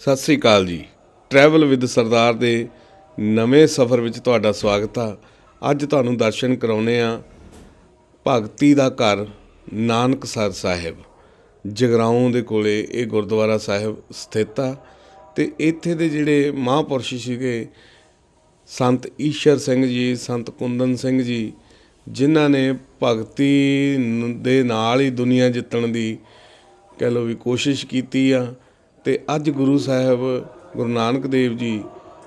ਸਤਿ ਸ੍ਰੀ ਅਕਾਲ ਜੀ। Travel with ਸਰਦਾਰ ਦੇ ਨਵੇਂ ਸਫ਼ਰ ਵਿੱਚ ਤੁਹਾਡਾ ਸਵਾਗਤ ਆ। ਅੱਜ ਤੁਹਾਨੂੰ ਦਰਸ਼ਨ ਕਰਾਉਨੇ ਆ ਭਗਤੀ ਦਾ ਘਰ ਨਾਨਕਸਰ ਸਾਹਿਬ। ਜਗਰਾਉਂ ਦੇ ਕੋਲੇ ਇਹ ਗੁਰਦੁਆਰਾ ਸਾਹਿਬ ਸਥਿਤ ਆ ਤੇ ਇੱਥੇ ਦੇ ਜਿਹੜੇ ਮਹਾਂਪੁਰਸ਼ ਸੀਗੇ, ਸੰਤ ਈਸ਼ਰ ਸਿੰਘ ਜੀ, ਸੰਤ ਕੁੰਦਨ ਸਿੰਘ ਜੀ, ਜਿਨ੍ਹਾਂ ਨੇ ਭਗਤੀ ਦੇ ਨਾਲ ਹੀ ਦੁਨੀਆ ਜਿੱਤਣ ਦੀ ਕਹਿ ਲਓ ਵੀ ਕੋਸ਼ਿਸ਼ ਕੀਤੀ ਆ। ਅਤੇ ਅੱਜ ਗੁਰੂ ਸਾਹਿਬ, ਗੁਰੂ ਨਾਨਕ ਦੇਵ ਜੀ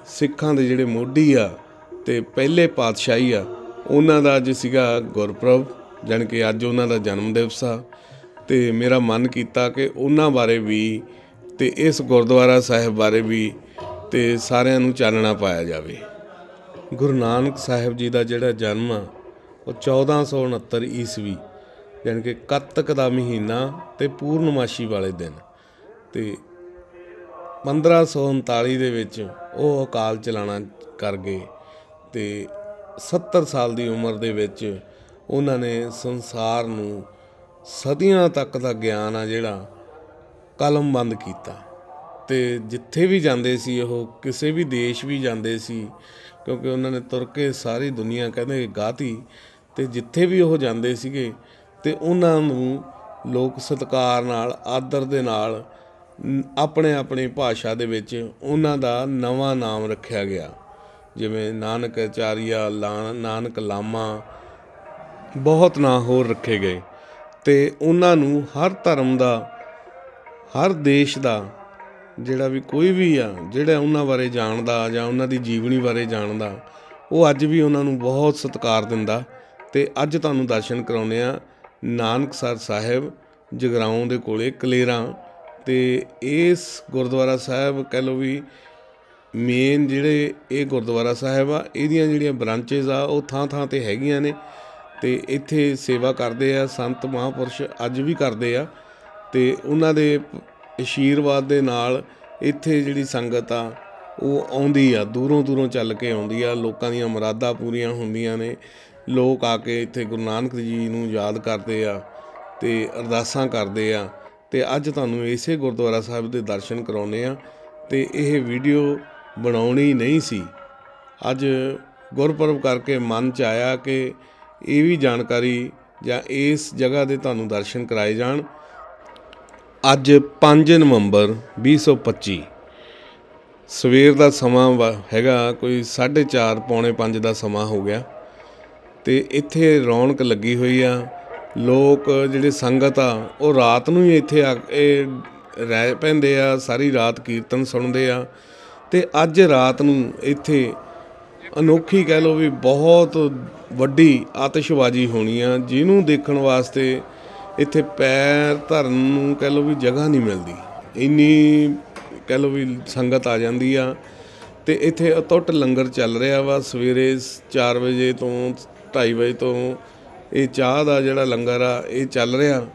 ਸਿੱਖਾਂ ਦੇ ਜਿਹੜੇ ਮੋਢੀ ਆ ਅਤੇ ਪਹਿਲੇ ਪਾਤਸ਼ਾਹੀ ਆ, ਉਹਨਾਂ ਦਾ ਅੱਜ ਸੀਗਾ ਗੁਰਪੁਰਬ, ਜਾਣੀ ਕਿ ਅੱਜ ਉਹਨਾਂ ਦਾ ਜਨਮ ਦਿਵਸ ਆ। ਤੇ ਮੇਰਾ ਮਨ ਕੀਤਾ ਕਿ ਉਹਨਾਂ ਬਾਰੇ ਵੀ ਤੇ ਇਸ ਗੁਰਦੁਆਰਾ ਸਾਹਿਬ ਬਾਰੇ ਵੀ ਤੇ ਸਾਰਿਆਂ ਨੂੰ ਚਾਨਣਾ ਪਾਇਆ ਜਾਵੇ। ਗੁਰੂ ਨਾਨਕ ਸਾਹਿਬ ਜੀ ਦਾ ਜਿਹੜਾ ਜਨਮ ਆ, ਉਹ 1469 ਈਸਵੀ ਯਾਨੀ ਕਿ ਕੱਤਕ ਦਾ ਮਹੀਨਾ ਤੇ ਪੂਰਨਮਾਸ਼ੀ ਵਾਲੇ ਦਿਨ। ਤੇ 1539 ਦੇ ਵਿੱਚ ਉਹ ਅਕਾਲ ਚਲਾਣਾ ਕਰ ਗਏ ਤੇ 70 ਸਾਲ ਦੀ ਉਮਰ ਦੇ ਵਿੱਚ ਉਹਨਾਂ ਨੇ ਸੰਸਾਰ ਨੂੰ ਸਦੀਆਂ ਤੱਕ ਦਾ ਗਿਆਨ ਆ ਜਿਹੜਾ ਕਲਮਬੰਦ ਕੀਤਾ। ਤੇ ਜਿੱਥੇ ਵੀ ਜਾਂਦੇ ਸੀ ਉਹ ਕਿਸੇ ਵੀ ਦੇਸ਼ ਵੀ ਜਾਂਦੇ ਸੀ, ਕਿਉਂਕਿ ਉਹਨਾਂ ਨੇ ਤੁਰ ਕੇ ਸਾਰੀ ਦੁਨੀਆ ਕਹਿੰਦੇ ਗਾਤੀ, ਤੇ ਜਿੱਥੇ ਵੀ ਉਹ ਜਾਂਦੇ ਸੀਗੇ ਤੇ ਉਹਨਾਂ ਨੂੰ ਲੋਕ ਸਤਿਕਾਰ ਨਾਲ, ਆਦਰ ਦੇ ਨਾਲ ਆਪਣੇ ਆਪਣੀ ਭਾਸ਼ਾ ਦੇ ਵਿੱਚ ਉਹਨਾਂ ਦਾ ਨਵਾਂ ਨਾਮ ਰੱਖਿਆ ਗਿਆ। ਜਿਵੇਂ ਨਾਨਕ ਆਚਾਰੀਆ ਲਾ- ਨਾਨਕ ਲਾਮਾ, ਬਹੁਤ ਨਾਂ ਹੋਰ ਰੱਖੇ ਗਏ। ਤੇ ਉਹਨਾਂ ਨੂੰ ਹਰ ਧਰਮ ਦਾ, ਹਰ ਦੇਸ਼ ਦਾ, ਜਿਹੜਾ ਵੀ ਕੋਈ ਵੀ ਆ, ਜਿਹੜਾ ਉਹਨਾਂ ਬਾਰੇ ਜਾਣਦਾ ਜਾਂ ਉਹਨਾਂ ਦੀ ਜੀਵਨੀ ਬਾਰੇ ਜਾਣਦਾ, ਉਹ ਅੱਜ ਵੀ ਉਹਨਾਂ ਨੂੰ ਬਹੁਤ ਸਤਿਕਾਰ ਦਿੰਦਾ। ਤੇ ਅੱਜ ਤੁਹਾਨੂੰ ਦਰਸ਼ਨ ਕਰਾਉਨੇ ਆ ਨਾਨਕਸਰ ਸਾਹਿਬ, ਜਗਰਾਉਂ ਦੇ ਕੋਲੇ ਕਲੇਰਾਂ ਤੇ ਇਸ ਗੁਰਦੁਆਰਾ ਸਾਹਿਬ ਕਹਿ ਲਓ ਵੀ ਮੇਨ ਜਿਹੜੇ ਇਹ ਗੁਰਦੁਆਰਾ ਸਾਹਿਬ ਆ, ਇਹਦੀਆਂ ਜਿਹੜੀਆਂ ਬ੍ਰਾਂਚੇਸ ਆ, ਉਹ ਥਾਂ ਥਾਂ ਤੇ ਹੈਗੀਆਂ ਨੇ ਤੇ ਇੱਥੇ ਸੇਵਾ ਕਰਦੇ ਆ, ਸੰਤ ਮਹਾਂਪੁਰਸ਼ ਅੱਜ ਵੀ ਕਰਦੇ ਆ ਤੇ ਉਹਨਾਂ ਦੇ ਅਸ਼ੀਰਵਾਦ ਦੇ ਨਾਲ ਇੱਥੇ ਜਿਹੜੀ ਸੰਗਤ ਆ, ਉਹ ਆਉਂਦੀ ਆ, ਦੂਰੋਂ ਦੂਰੋਂ ਚੱਲ ਕੇ ਆਉਂਦੀ ਆ, ਲੋਕਾਂ ਦੀਆਂ ਮੁਰਾਦਾਂ ਪੂਰੀਆਂ ਹੁੰਦੀਆਂ ਨੇ, ਲੋਕ ਆ ਕੇ ਇੱਥੇ ਗੁਰੂ ਨਾਨਕ ਜੀ ਨੂੰ ਯਾਦ ਕਰਦੇ ਆ ਤੇ ਅਰਦਾਸਾਂ ਕਰਦੇ ਆ। ਤੇ ਅੱਜ ਤੁਹਾਨੂੰ ਇਸੇ ਗੁਰਦੁਆਰਾ ਸਾਹਿਬ ਦੇ ਦਰਸ਼ਨ ਕਰਾਉਨੇ ਆ ਤੇ ਇਹ ਵੀਡੀਓ ਬਣਾਉਣੀ ਨਹੀਂ ਸੀ। ਅੱਜ ਗੁਰਪੁਰਬ ਕਰਕੇ ਮਨ ਚ ਆਇਆ ਕਿ ਇਹ ਵੀ ਜਾਣਕਾਰੀ ਜਾਂ ਇਸ ਜਗ੍ਹਾ ਦੇ ਤੁਹਾਨੂੰ ਦਰਸ਼ਨ ਕਰਾਏ ਜਾਣ। ਅੱਜ 5 ਨਵੰਬਰ 2025 ਸਵੇਰ ਦਾ ਸਮਾਂ ਵਾ- ਹੈਗਾ ਕੋਈ 4:30 ਪੌਣੇ 5 ਦਾ ਸਮਾਂ ਹੋ ਗਿਆ ਤੇ ਇੱਥੇ ਰੌਣਕ ਲੱਗੀ ਹੋਈ ਆ। ਲੋਕ ਜਿਹੜੇ ਸੰਗਤ ਆ, ਉਹ ਰਾਤ ਨੂੰ ਹੀ ਇੱਥੇ ਆ ਕੇ ਰਹਿ ਪੈਂਦੇ ਆ, ਸਾਰੀ ਰਾਤ ਕੀਰਤਨ ਸੁਣਦੇ ਆ। ਤੇ ਅੱਜ ਰਾਤ ਨੂੰ ਇੱਥੇ ਅਨੋਖੀ ਕਹਿ ਲਓ ਵੀ ਬਹੁਤ ਵੱਡੀ ਆਤਿਸ਼ਬਾਜ਼ੀ ਹੋਣੀ ਆ, ਜਿਹਨੂੰ ਦੇਖਣ ਵਾਸਤੇ ਇੱਥੇ ਪੈਰ ਧਰਨ ਨੂੰ ਕਹਿ ਲਓ ਵੀ ਜਗ੍ਹਾ ਨਹੀਂ ਮਿਲਦੀ। ਇੰਨੀ ਕਹਿ ਲਓ ਵੀ ਸੰਗਤ ਆ ਜਾਂਦੀ ਆ ਤੇ ਇੱਥੇ ਅਤੁੱਟ ਲੰਗਰ ਚੱਲ ਰਿਹਾ ਵਾ, ਸਵੇਰੇ 4 ਵਜੇ ਤੋਂ 2:30 ਵਜੇ ਤੋਂ ਇਹ ਚਾਹ ਦਾ ਜਿਹੜਾ ਲੰਗਰ ਆ, ਇਹ ਚੱਲ ਰਿਹਾ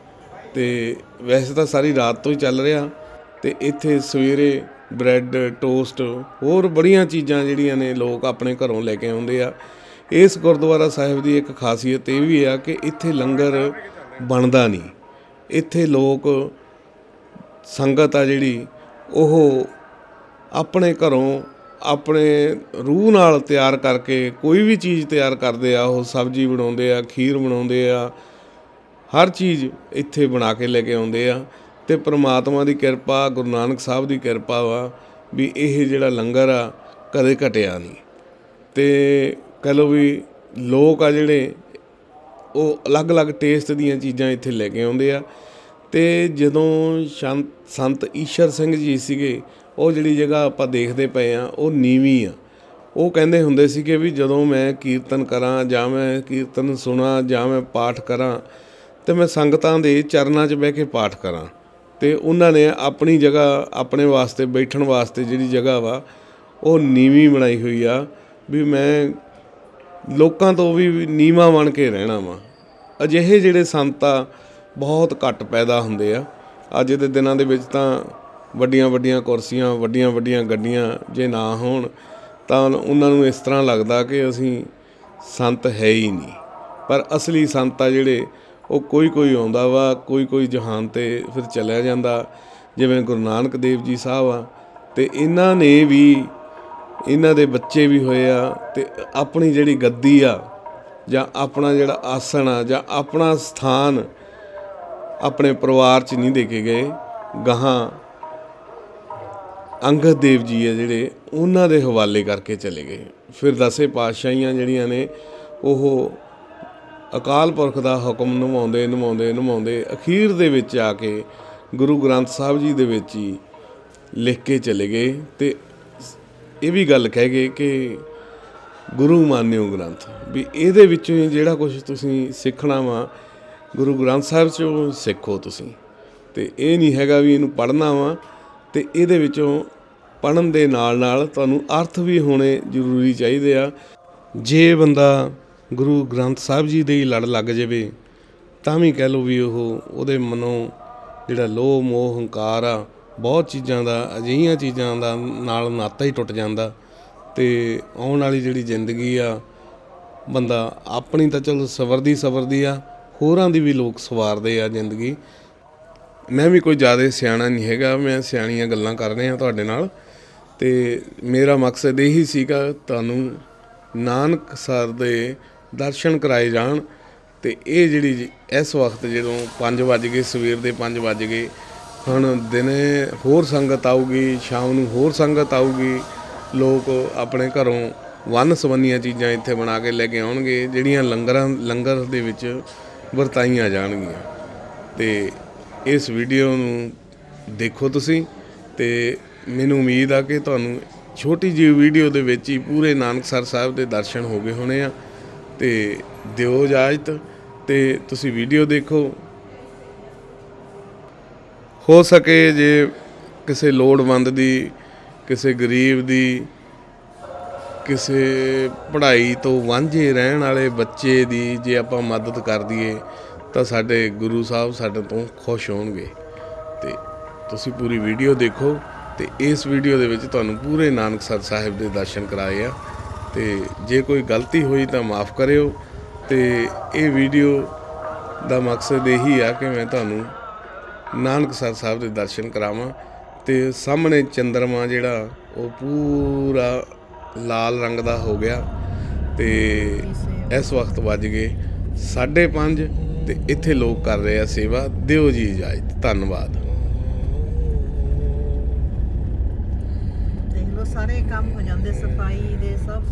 ਤੇ ਵੈਸੇ ਤਾਂ ਸਾਰੀ ਰਾਤ ਤੋਂ ਹੀ ਚੱਲ ਰਿਹਾ ਤੇ ਇੱਥੇ ਸਵੇਰੇ ਬ੍ਰੈਡ, ਟੋਸਟ, ਹੋਰ ਬੜੀਆਂ ਚੀਜ਼ਾਂ ਜਿਹੜੀਆਂ ਨੇ ਲੋਕ ਆਪਣੇ ਘਰੋਂ ਲੈ ਕੇ ਆਉਂਦੇ ਆ। ਇਸ ਗੁਰਦੁਆਰਾ ਸਾਹਿਬ ਦੀ ਇੱਕ ਖਾਸੀਅਤ ਇਹ ਵੀ ਆ ਕਿ ਇੱਥੇ ਲੰਗਰ ਬਣਦਾ ਨਹੀਂ। ਇੱਥੇ ਲੋਕ ਸੰਗਤ ਆ ਜਿਹੜੀ, ਉਹ ਆਪਣੇ ਘਰੋਂ ਆਪਣੇ ਰੂਹ ਨਾਲ ਤਿਆਰ ਕਰਕੇ ਕੋਈ ਵੀ ਚੀਜ਼ ਤਿਆਰ ਕਰਦੇ ਆ, ਉਹ ਸਬਜ਼ੀ ਬਣਾਉਂਦੇ ਆ, ਖੀਰ ਬਣਾਉਂਦੇ ਆ, ਹਰ ਚੀਜ਼ ਇੱਥੇ ਬਣਾ ਕੇ ਲੈ ਕੇ ਆਉਂਦੇ ਆ। ਤੇ ਪ੍ਰਮਾਤਮਾ ਦੀ ਕਿਰਪਾ, ਗੁਰੂ ਨਾਨਕ ਸਾਹਿਬ ਦੀ ਕਿਰਪਾ ਵਾ ਵੀ ਇਹ ਜਿਹੜਾ ਲੰਗਰ ਆ, ਕਦੇ ਘਟਿਆ ਨਹੀਂ। ਤੇ ਕਹ ਲਓ ਵੀ ਲੋਕ ਆ ਜਿਹੜੇ, ਉਹ ਅਲੱਗ-ਅਲੱਗ ਟੇਸਟ ਦੀਆਂ ਚੀਜ਼ਾਂ ਇੱਥੇ ਲੈ ਕੇ ਆਉਂਦੇ ਆ। ਤੇ ਜਦੋਂ ਸ਼ੰਤ ਸੰਤ ਈਸ਼ਰ ਸਿੰਘ ਜੀ ਸੀਗੇ ਉਹ ਜਿਹੜੀ ਜਗ੍ਹਾ ਆਪਾਂ ਦੇਖਦੇ ਪਏ ਹਾਂ ਉਹ ਨੀਵੀਂ ਆ। ਉਹ ਕਹਿੰਦੇ ਹੁੰਦੇ ਸੀਗੇ ਵੀ ਜਦੋਂ ਮੈਂ ਕੀਰਤਨ ਕਰਾਂ ਜਾਂ ਮੈਂ ਕੀਰਤਨ ਸੁਣਾ ਜਾਂ ਮੈਂ ਪਾਠ ਕਰਾਂ, ਤੇ ਮੈਂ ਸੰਗਤਾਂ ਦੇ ਚਰਨਾਂ 'ਚ ਬਹਿ ਕੇ ਪਾਠ ਕਰਾਂ। ਤੇ ਉਹਨਾਂ ਨੇ ਆਪਣੀ ਜਗ੍ਹਾ, ਆਪਣੇ ਵਾਸਤੇ, ਬੈਠਣ ਵਾਸਤੇ ਜਿਹੜੀ ਜਗ੍ਹਾ ਵਾ, ਉਹ ਨੀਵੀਂ ਬਣਾਈ ਹੋਈ ਆ ਵੀ ਮੈਂ ਲੋਕਾਂ ਤੋਂ ਵੀ ਨੀਵਾਂ ਬਣ ਕੇ ਰਹਿਣਾ ਵਾ। ਅਜਿਹੇ ਜਿਹੜੇ ਸੰਤ ਆ, ਬਹੁਤ ਘੱਟ ਪੈਦਾ ਹੁੰਦੇ ਆ। ਅੱਜ ਦੇ ਦਿਨਾਂ ਦੇ ਵਿੱਚ ਤਾਂ ਵੱਡੀਆਂ ਵੱਡੀਆਂ ਕੁਰਸੀਆਂ ਵੱਡੀਆਂ ਵੱਡੀਆਂ ਗੱਡੀਆਂ ਜੇ ਨਾ ਹੋਣ, ਤਾਂ ਉਹਨਾਂ ਨੂੰ ਇਸ ਤਰ੍ਹਾਂ ਲੱਗਦਾ ਕਿ ਅਸੀਂ ਸੰਤ ਹੈ ਹੀ ਨਹੀਂ। ਪਰ ਅਸਲੀ ਸੰਤ ਆ ਜਿਹੜੇ, ਉਹ ਕੋਈ ਕੋਈ ਆਉਂਦਾ ਵਾ ਕੋਈ ਕੋਈ ਜਹਾਨ ਤੇ ਫਿਰ ਚਲਿਆ ਜਾਂਦਾ। ਜਿਵੇਂ ਗੁਰੂ ਨਾਨਕ ਦੇਵ ਜੀ ਸਾਹਿਬ ਆ, ਤੇ ਇਹਨਾਂ ਨੇ ਵੀ, ਇਹਨਾਂ ਦੇ ਬੱਚੇ ਵੀ ਹੋਏ ਆ, ਤੇ ਆਪਣੀ ਜਿਹੜੀ ਗੱਦੀ ਆ, ਜਾਂ ਆਪਣਾ ਜਿਹੜਾ ਆਸਣ ਆ, ਜਾਂ ਆਪਣਾ ਸਥਾਨ ਆਪਣੇ ਪਰਿਵਾਰ 'ਚ ਨਹੀਂ ਦੇ ਕੇ ਗਏ, ਗਾਹਾਂ ਅੰਗਦ ਦੇਵ ਜੀ ਆ ਜਿਹੜੇ, ਉਹਨਾਂ ਦੇ ਹਵਾਲੇ ਕਰਕੇ ਚਲੇ ਗਏ। ਫਿਰ ਦਸੇ ਪਾਤਸ਼ਾਹੀਆਂ ਜਿਹੜੀਆਂ ਨੇ, ਉਹ ਅਕਾਲ ਪੁਰਖ ਦਾ ਹੁਕਮ ਨਿਭਾਉਂਦੇ ਨਿਭਾਉਂਦੇ ਨਿਭਾਉਂਦੇ ਅਖੀਰ ਦੇ ਵਿੱਚ ਆ ਕੇ ਗੁਰੂ ਗ੍ਰੰਥ ਸਾਹਿਬ ਜੀ ਦੇ ਵਿੱਚ ਹੀ ਲਿਖ ਕੇ ਚਲੇ ਗਏ ਤੇ ਇਹ ਵੀ ਗੱਲ ਕਹਿ ਗਏ ਕਿ ਗੁਰੂ ਮਾਨਿਓ ਗ੍ਰੰਥ, ਵੀ ਇਹਦੇ ਵਿੱਚੋਂ ਹੀ ਜਿਹੜਾ ਕੁਝ ਤੁਸੀਂ ਸਿੱਖਣਾ ਵਾ, ਗੁਰੂ ਗ੍ਰੰਥ ਸਾਹਿਬ ਚੋਂ ਸਿੱਖੋ ਤੁਸੀਂ। ਤੇ ਇਹ ਨਹੀਂ ਹੈਗਾ ਵੀ ਇਹਨੂੰ ਪੜ੍ਹਨਾ ਵਾ ਤੇ ਇਹਦੇ ਵਿੱਚੋਂ ਪੜ੍ਹਨ ਦੇ ਨਾਲ ਨਾਲ ਤੁਹਾਨੂੰ ਅਰਥ ਵੀ ਹੋਣੇ ਜ਼ਰੂਰੀ ਚਾਹੀਦੇ ਆ। ਜੇ ਬੰਦਾ ਗੁਰੂ ਗ੍ਰੰਥ ਸਾਹਿਬ ਜੀ ਦੇ ਹੀ ਲੜ ਲੱਗ ਜਾਵੇ, ਤਾਂ ਵੀ ਕਹਿ ਲਓ ਵੀ ਉਹ ਉਹਦੇ ਮਨੋਂ ਜਿਹੜਾ ਲੋਭ, ਮੋਹ, ਹੰਕਾਰ ਆ, ਬਹੁਤ ਚੀਜ਼ਾਂ ਦਾ, ਅਜਿਹੀਆਂ ਚੀਜ਼ਾਂ ਦਾ ਨਾਲ ਨਾਤਾ ਹੀ ਟੁੱਟ ਜਾਂਦਾ ਤੇ ਆਉਣ ਵਾਲੀ ਜਿਹੜੀ ਜ਼ਿੰਦਗੀ ਆ, ਬੰਦਾ ਆਪਣੀ ਤਾਂ ਚਲੋ ਸਵਰਦੀ ਸਵਰਦੀ ਆ, ਹੋਰਾਂ ਦੀ ਵੀ ਲੋਕ ਸਵਾਰਦੇ ਆ ਜ਼ਿੰਦਗੀ। ਮੈਂ ਵੀ ਕੋਈ ਜ਼ਿਆਦਾ ਸਿਆਣਾ ਨਹੀਂ ਹੈਗਾ, ਮੈਂ ਸਿਆਣੀਆਂ ਗੱਲਾਂ ਕਰ ਰਿਹਾ ਤੁਹਾਡੇ ਨਾਲ ਤੇ ਮੇਰਾ ਮਕਸਦ ਇਹੀ ਸੀਗਾ ਤੁਹਾਨੂੰ ਨਾਨਕ ਸਰ ਦੇ ਦਰਸ਼ਨ ਕਰਾਏ ਜਾਣ ਤੇ ਇਹ ਜਿਹੜੀ ਜੀ- ਇਸ ਵਕਤ ਜਦੋਂ 5 ਵਜ ਗਏ, ਸਵੇਰ ਦੇ 5 ਵਜ ਗਏ, ਹੁਣ ਦਿਨੇ ਹੋਰ ਸੰਗਤ ਆਊਗੀ, ਸ਼ਾਮ ਨੂੰ ਹੋਰ ਸੰਗਤ ਆਊਗੀ, ਲੋਕ ਆਪਣੇ ਘਰੋਂ ਵੰਨ ਸਵੰਨੀਆਂ ਚੀਜ਼ਾਂ ਇੱਥੇ ਬਣਾ ਕੇ ਲੈ ਕੇ ਆਉਣਗੇ, ਜਿਹੜੀਆਂ ਲੰਗਰਾਂ, ਲੰਗਰ ਦੇ ਵਿੱਚ ਵਰਤਾਈਆਂ ਜਾਣਗੀਆਂ। ਤੇ ਇਸ ਵੀਡੀਓ ਨੂੰ ਦੇਖੋ ਤੁਸੀਂ ਤੇ ਮੈਨੂੰ ਉਮੀਦ ਆ ਕਿ ਤੁਹਾਨੂੰ ਛੋਟੀ ਜਿਹੀ ਵੀਡੀਓ ਦੇ ਵਿੱਚ ਹੀ ਪੂਰੇ ਨਾਨਕਸਰ ਸਾਹਿਬ ਦੇ ਦਰਸ਼ਨ ਹੋ ਗਏ ਹੋਣੇ ਆ ਤੇ ਦਿਓ ਇਜਾਜ਼ਤ ਤੇ ਤੁਸੀਂ ਵੀਡੀਓ ਦੇਖੋ। ਹੋ ਸਕੇ ਜੇ ਕਿਸੇ ਲੋੜਵੰਦ ਦੀ, ਕਿਸੇ ਗਰੀਬ ਦੀ, ਕਿਸੇ ਪੜ੍ਹਾਈ ਤੋਂ ਵਾਂਝੇ ਰਹਿਣ ਵਾਲੇ ਬੱਚੇ ਦੀ ਜੇ ਆਪਾਂ ਮਦਦ ਕਰ ਦਈਏ ਤਾਂ ਸਾਡੇ ਗੁਰੂ ਸਾਹਿਬ ਸਾਡੇ ਤੋਂ ਖੁਸ਼ ਹੋਣਗੇ। ਤੇ ਤੁਸੀਂ ਪੂਰੀ ਵੀਡੀਓ ਦੇਖੋ ਤੇ ਇਸ ਵੀਡੀਓ ਦੇ ਵਿੱਚ ਤੁਹਾਨੂੰ ਪੂਰੇ ਨਾਨਕਸਰ ਸਾਹਿਬ ਦੇ ਦਰਸ਼ਨ ਕਰਾਏ ਆ। ਤੇ ਜੇ ਕੋਈ ਗਲਤੀ ਹੋਈ ਤਾਂ ਮਾਫ ਕਰਿਓ। ਤੇ ਇਹ ਵੀਡੀਓ ਦਾ ਮਕਸਦ ਇਹੀ ਆ ਕਿ ਮੈਂ ਤੁਹਾਨੂੰ ਨਾਨਕਸਰ ਸਾਹਿਬ ਦੇ ਦਰਸ਼ਨ ਕਰਾਵਾਂ ਤੇ ਸਾਹਮਣੇ ਚੰਦਰਮਾ ਜਿਹੜਾ ਉਹ ਪੂਰਾ ਲਾਲ ਰੰਗ ਦਾ ਹੋ ਗਿਆ ਤੇ ਇਸ ਵਕਤ ਵੱਜ ਗਏ 5:30 ਤੇ ਇੱਥੇ ਲੋਕ ਕਰ ਰਹੇ ਆ ਸੇਵਾ। ਦਿਓ ਜੀ ਇਜਾਜ਼ਤ। ਧੰਨਵਾਦ। ਦੇਖ ਲਓ, ਸਾਰੇ ਕੰਮ ਹੋ ਜਾਂਦੇ, ਸਫ਼ਾਈ ਦੇ ਸਭ